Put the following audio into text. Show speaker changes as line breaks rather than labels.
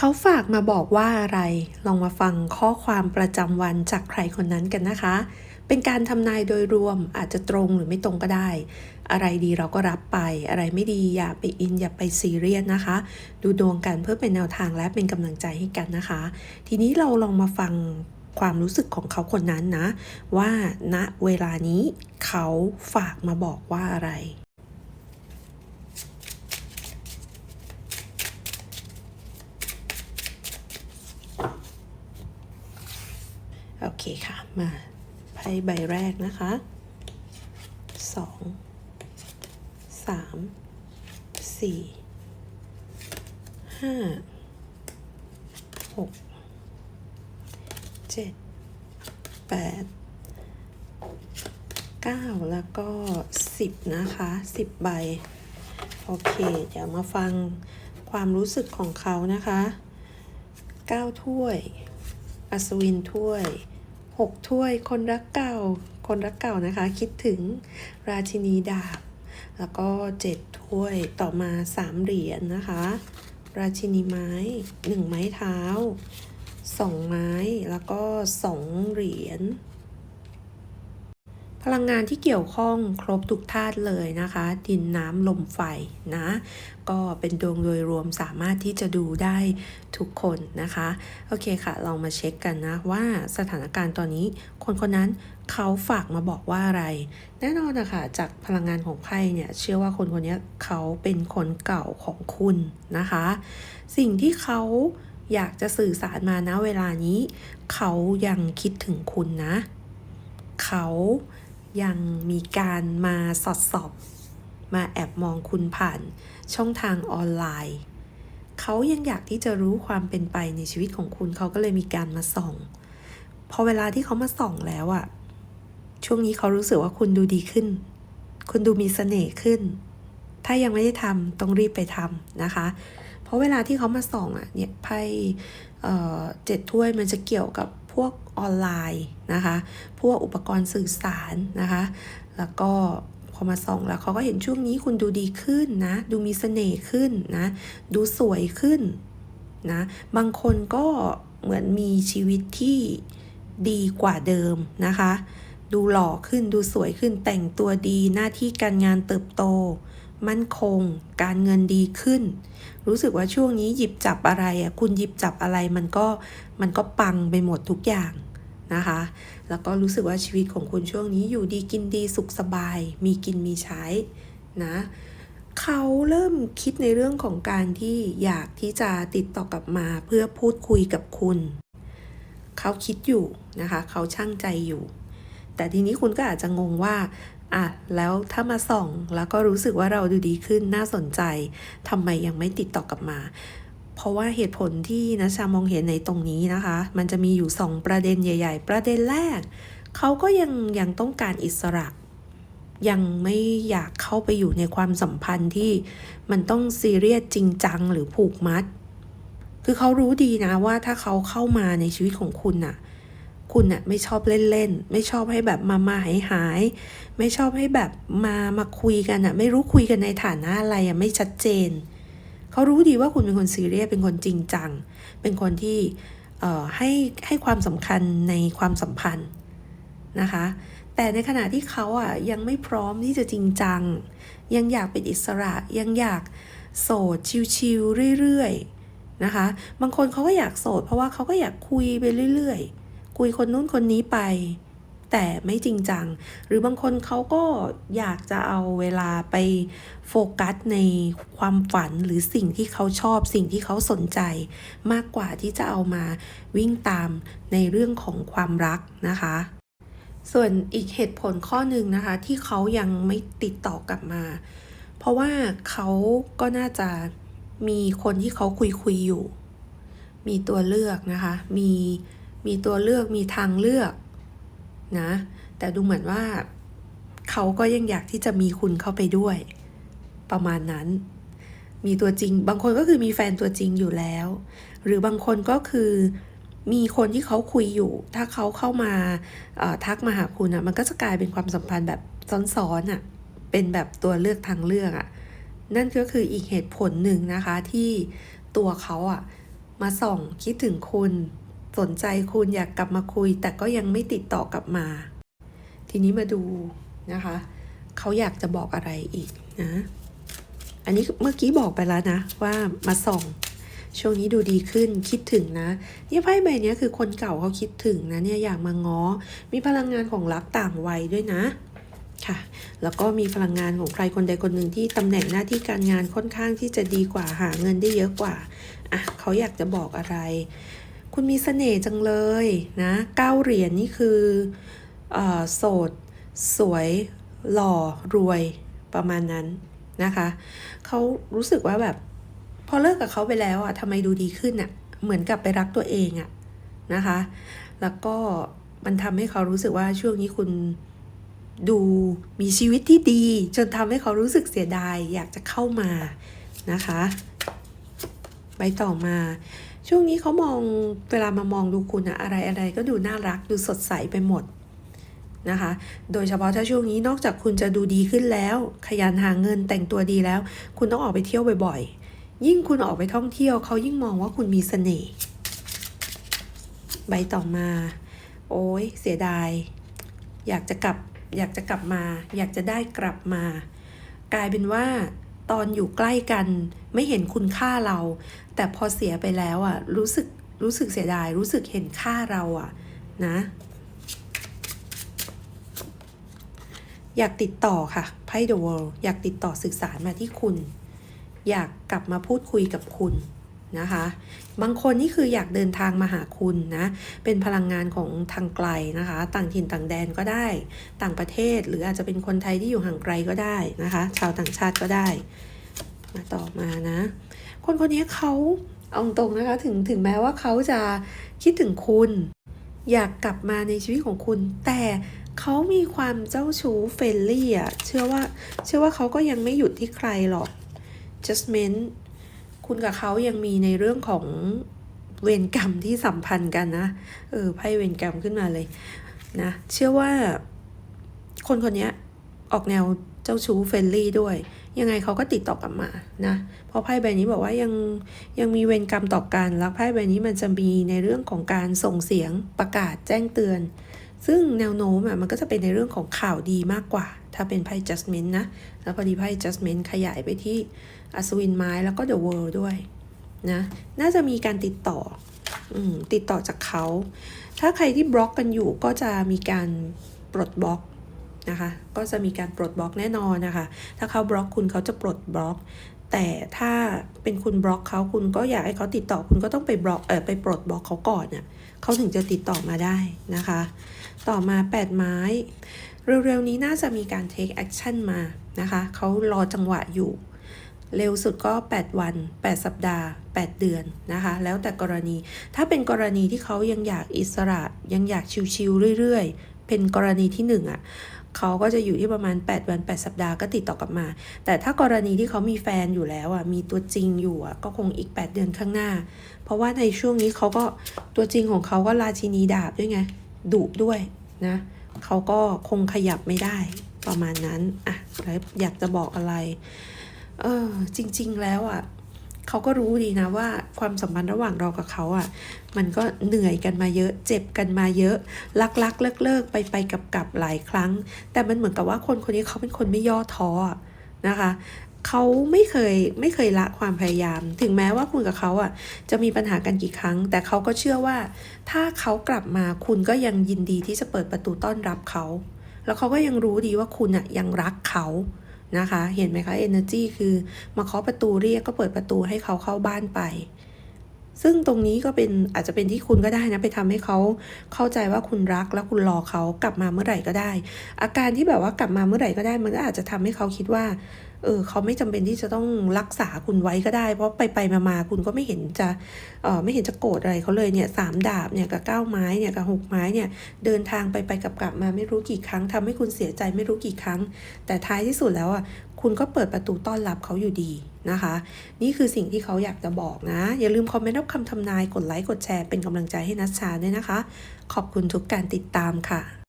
เขาฝากมาบอกว่าอะไร ลองมาฟังข้อความประจำวันจากใครคนนั้นกันนะคะ เป็นการทำนายโดยรวมอาจจะตรงหรือไม่ตรงก็ได้ อะไรดีเราก็รับไป อะไรไม่ดีอย่าไปอินอย่าไปซีเรียสนะคะ ดูดวงกันเพื่อเป็นแนวทางและเป็นกำลังใจให้กันนะคะ ทีนี้เราลองมาฟังความรู้สึกของเขาคนนั้นนะ ว่าณเวลานี้เขาฝากมาบอกว่าอะไร โอเคค่ะ มาไพ่ใบแรกนะคะสองสามสี่ห้าหกเจ็ดแปดเก้าแล้วก็สิบนะคะสิบใบ โอเค เดี๋ยวมาฟังความรู้สึกของเขานะคะเก้าถ้วย อัศวินถ้วยหกถ้วย คนรักเก่า คนรักเก่านะคะ คิดถึงราชินีดาบ แล้วก็เจ็ดถ้วย ต่อมาสามเหรียญนะคะ ราชินีไม้หนึ่งไม้เท้าสองไม้ แล้วก็สองเหรียญ พลังงานที่เกี่ยวข้องครบทุกธาตุเลยนะคะ ดินน้ำลมไฟนะ ก็เป็นดวงโดยรวมสามารถที่จะดูได้ทุกคนนะคะ โอเคค่ะ ลองมาเช็คกันนะว่าสถานการณ์ตอนนี้ คนคนนั้นเขาฝากมาบอกว่าอะไร แน่นอนนะคะจากพลังงานของไพ่เนี่ย เชื่อว่าคนคนนี้เขาเป็นคนเก่าของคุณนะคะ สิ่งที่เขาอยากจะสื่อสารมานะเวลานี้ เขายังคิดถึงคุณนะ เขา ยังมีการมาสอดสอบ มาแอบมองคุณผ่านช่องทางออนไลน์ เขายังอยากที่จะรู้ความเป็นไปในชีวิตของคุณเขาก็เลยมีการมาส่อง พอเวลาที่เขามาส่องแล้วอะช่วงนี้เขารู้สึกว่าคุณดูดีขึ้น คุณดูมีเสน่ห์ขึ้น ถ้ายังไม่ได้ทำต้องรีบไปทำนะคะ เพราะเวลาที่เขามาส่องอะเนี่ยไพ่เอ่อเจ็ดถ้วยมันจะเกี่ยวกับ วกออนไลน์นะคะ พวกอุปกรณ์สื่อสารนะคะ แล้วก็พอมาส่องแล้วเขาก็เห็นช่วงนี้คุณดูดีขึ้นนะ ดูมีเสน่ห์ขึ้นนะ ดูสวยขึ้นนะ บางคนก็เหมือนมีชีวิตที่ดีกว่าเดิมนะคะ ดูหล่อขึ้น ดูสวยขึ้น แต่งตัวดี หน้าที่การงานเติบโต มั่นคง การเงินดีขึ้น รู้สึกว่าช่วงนี้หยิบจับอะไรอะคุณหยิบจับอะไรมันก็มันก็ปังไปหมดทุกอย่างนะคะ แล้วก็รู้สึกว่าชีวิตของคุณช่วงนี้อยู่ดีกินดีสุขสบาย มีกินมีใช้นะเขาเริ่มคิดในเรื่องของการที่อยากที่จะติดต่อกลับมาเพื่อพูดคุยกับคุณ เขาคิดอยู่นะคะ เขาช่างใจอยู่ แต่ทีนี้คุณก็อาจจะงงว่า อะแล้วถ้ามาส่องแล้วก็รู้สึกว่าเราดูดีขึ้นน่าสนใจทำไมยังไม่ติดต่อกลับมา เพราะว่าเหตุผลที่นะชามองเห็นในตรงนี้นะคะ มันจะมีอยู่ 2 ประเด็นใหญ่ ๆ ประเด็นแรก เขาก็ยังยังต้องการอิสระ ยังไม่อยากเข้าไปอยู่ในความสัมพันธ์ที่มันต้องซีเรียสจริงจังหรือผูกมัด คือเขารู้ดีนะว่าถ้าเขาเข้ามาในชีวิตของคุณน่ะ คุณน่ะไม่ชอบเล่นๆ ไม่ชอบให้แบบมามาหายหาย ไม่ชอบให้แบบมามาคุยกันอะไม่รู้คุยกันในฐานะอะไรอะไม่ชัดเจน เขารู้ดีว่าคุณเป็นคนซีเรียสเป็นคนจริงจัง เป็นคนที่เอ่อให้ให้ความสำคัญในความสัมพันธ์นะคะ แต่ในขณะที่เขาอะยังไม่พร้อมที่จะจริงจัง ยังอยากเป็นอิสระยังอยากโสดชิวๆเรื่อยๆนะคะ บางคนเขาก็อยากโสดเพราะว่าเขาก็อยากคุยไปเรื่อยๆ คุยคนนู้นคนนี้ไป แต่ไม่จริงจัง หรือบางคนเขาก็อยากจะเอาเวลาไปโฟกัสในความฝันหรือสิ่งที่เขาชอบสิ่งที่เขาสนใจ มากกว่าที่จะเอามาวิ่งตามในเรื่องของความรักนะคะส่วนอีกเหตุผลข้อหนึ่งนะคะ ที่เขายังไม่ติดต่อกลับมา เพราะว่าเขาก็น่าจะมีคนที่เขาคุยคุยอยู่ มีตัวเลือกนะคะ มี มีตัวเลือกมีทางเลือกนะ แต่ดูเหมือนว่า เขาก็ยังอยากที่จะมีคุณเข้าไปด้วย ประมาณนั้น มีตัวจริง บางคนก็คือมีแฟนตัวจริงอยู่แล้ว หรือบางคนก็คือมีคนที่เขาคุยอยู่ ถ้าเขาเข้ามาทักมาหาคุณอะ มันก็จะกลายเป็นความสัมพันธ์แบบซ้อนๆอะ เป็นแบบตัวเลือกทางเลือกอะ นั่นก็คืออีกเหตุผลหนึ่งนะคะที่ตัวเขาอะมาส่องคิดถึงคุณ สนใจคุณอยากกลับมาคุย แต่ก็ยังไม่ติดต่อกลับมา ทีนี้มาดูนะคะ เขาอยากจะบอกอะไรอีกนะ อันนี้เมื่อกี้บอกไปแล้วนะว่ามาส่องช่วงนี้ดูดีขึ้นคิดถึงนะเนี่ยไพ่ใบนี้คือคนเก่าเขาคิดถึงนะเนี่ยอยากมาง้อ มีพลังงานของรักต่างวัยด้วยนะค่ะ แล้วก็มีพลังงานของใครคนใดคนหนึ่งที่ตำแหน่งหน้าที่การงานค่อนข้างที่จะดีกว่าหาเงินได้เยอะกว่าอะเขาอยากจะบอกอะไร คุณมีเสน่ห์จังเลยนะเก้าเหรียญนี่คืออโสด สวย หล่อ รวยประมาณนั้นนะคะ เขารู้สึกว่าแบบ พอเลิกกับเขาไปแล้วอะทำไมดูดีขึ้นอะเหมือนกับไปรักตัวเองอะนะคะ แล้วก็มันทำให้เขารู้สึกว่าช่วงนี้คุณดูมีชีวิตที่ดี จนทำให้เขารู้สึกเสียดายอยากจะเข้ามานะคะไปต่อมา ช่วงนี้เขามองเวลามามองดูคุณอะอะไรอะไรก็ดูน่ารักดูสดใสไปหมดนะคะ โดยเฉพาะถ้าช่วงนี้นอกจากคุณจะดูดีขึ้นแล้ว ขยันหาเงินแต่งตัวดีแล้ว คุณต้องออกไปเที่ยวบ่อยๆ ยิ่งคุณออกไปท่องเที่ยวเขายิ่งมองว่าคุณมีเสน่ห์ใบต่อมา โอ้ยเสียดาย อยากจะกลับ อยากจะกลับมา อยากจะได้กลับมา กลายเป็นว่า ตอนอยู่ใกล้กัน ไม่เห็นคุณค่าเรา แต่พอเสียไปแล้วอะ รู้สึกรู้สึกเสียดาย รู้สึกเห็นค่าเราอะ นะ อยากติดต่อค่ะไพ่ The World อยากติดต่อสื่อสารมาที่คุณ อยากกลับมาพูดคุยกับคุณ นะคะ บางคนนี่คืออยากเดินทางมาหาคุณนะ เป็นพลังงานของทางไกลนะคะ ต่างถิ่นต่างแดนก็ได้ ต่างประเทศ หรืออาจจะเป็นคนไทยที่อยู่ห่างไกลก็ได้นะคะ ชาวต่างชาติก็ได้ มาต่อมานะ คนคนนี้เขาเอาตรงนะคะ ถึงถึงแม้ว่าเขาจะคิดถึงคุณ อยากกลับมาในชีวิตของคุณ แต่เขามีความเจ้าชู้เฟรนลี่อะ เชื่อว่า เชื่อว่าเขาก็ยังไม่หยุดที่ใครหรอก justment คุณกับเขายังมีในเรื่องของเวรกรรมที่สัมพันธ์กันนะ เออไพ่เวรกรรมขึ้นมาเลยนะ เชื่อว่าคนคนนี้ออกแนวเจ้าชู้เฟรนลี่ด้วย ยังไงเขาก็ติดต่อกลับมานะ เพราะไพ่ใบนี้บอกว่ายังยังมีเวรกรรมต่อกัน แล้วไพ่ใบนี้มันจะมีในเรื่องของการส่งเสียงประกาศแจ้งเตือน ซึ่งแนวโน้มอะมันก็จะเป็นในเรื่องของข่าวดีมากกว่า ถ้าเป็นไพ่ judgment นะ แล้วพอดีไพ่ judgment ขยายไปที่อัศวินไม้แล้วก็ the world ด้วยนะน่าจะมีการติดต่ออติดต่อจากเขา ถ้าใครที่บล็อกกันอยู่ก็จะมีการปลดบล็อกนะคะก็จะมีการปลดบล็อกแน่นอนนะคะ ถ้าเขาบล็อกคุณเขาจะปลดบล็อก แต่ถ้าเป็นคุณบล็อกเขาคุณก็อยากให้เขาติดต่อคุณก็ต้องไปบล็อกเออไปปลดบล็อกเขาก่อนเน่ะเขาถึงจะติดต่อมาได้นะคะ ต่อมา 8 ไม้ เร็วๆนี้น่าจะมีการ take action มานะคะเขารอจังหวะอยู่ เร็วสุดก็ 8 วัน 8 สัปดาห์ 8 เดือนนะคะ แล้วแต่กรณีถ้าเป็นกรณีที่เขายังอยากอิสระยังอยากชิวๆเรื่อยๆ เป็นกรณีที่1อะ เขาก็จะอยู่ที่ประมาณ 8 วัน 8 สัปดาห์ก็ติดต่อกลับมา แต่ถ้ากรณีที่เขามีแฟนอยู่แล้วอะมีตัวจริงอยู่อะก็คงอีก 8 เดือนข้างหน้า เพราะว่าในช่วงนี้เขาก็ตัวจริงของเขาก็ราชินีดาบด้วยไงดุด้วยนะเขาก็คงขยับไม่ได้ประมาณนั้นอะแล้วอยากจะบอกอะไร เออจริง ๆ แล้วอะ เขาก็รู้ดีนะว่าความสัมพันธ์ระหว่างเรากับเขาอะ มันก็เหนื่อยกันมาเยอะ เจ็บกันมาเยอะรักรักเลิกเลิกไปไปกับกับหลายครั้ง แต่มันเหมือนกับว่าคนคนนี้เขาเป็นคนไม่ย่อท้อนะคะเขาไม่เคยไม่เคยละความพยายาม ถึงแม้ว่าคุณกับเขาอะจะมีปัญหากันกี่ครั้ง แต่เขาก็เชื่อว่า ถ้าเขากลับมาคุณก็ยังยินดีที่จะเปิดประตูต้อนรับเขา แล้วเขาก็ยังรู้ดีว่าคุณอะยังรักเขา นะคะ เห็นไหมคะ energy คือมาเคาะประตูเรียกก็เปิดประตูให้เขาเข้าบ้านไป ซึ่งตรงนี้ก็เป็นอาจจะเป็นที่คุณก็ได้นะ ไปทำให้เขาเข้าใจว่าคุณรักแล้วคุณรอเขากลับมาเมื่อไหร่ก็ได้ อาการที่แบบว่ากลับมาเมื่อไหร่ก็ได้ มันก็อาจจะทำให้เขาคิดว่าเออเขาไม่จำเป็นที่จะต้องรักษาคุณไว้ก็ได้ เพราะไปไปมามาคุณก็ไม่เห็นจะเออไม่เห็นจะโกรธอะไรเขาเลยเนี่ยสามดาบเนี่ยกับเก้าไม้เนี่ยกับหกไม้เนี่ยเดินทางไปไปกลับกลับมาไม่รู้กี่ครั้งทำให้คุณเสียใจไม่รู้กี่ครั้ง แต่ท้ายที่สุดแล้วอะ คุณก็เปิดประตูต้อนรับเขาอยู่ดีนะคะ นี่คือสิ่งที่เขาอยากจะบอกนะ อย่าลืมคอมเมนต์รับคำทำนาย กดไลค์ กดแชร์ เป็นกำลังใจให้นัชชาด้วยนะคะ ขอบคุณทุกการติดตามค่ะ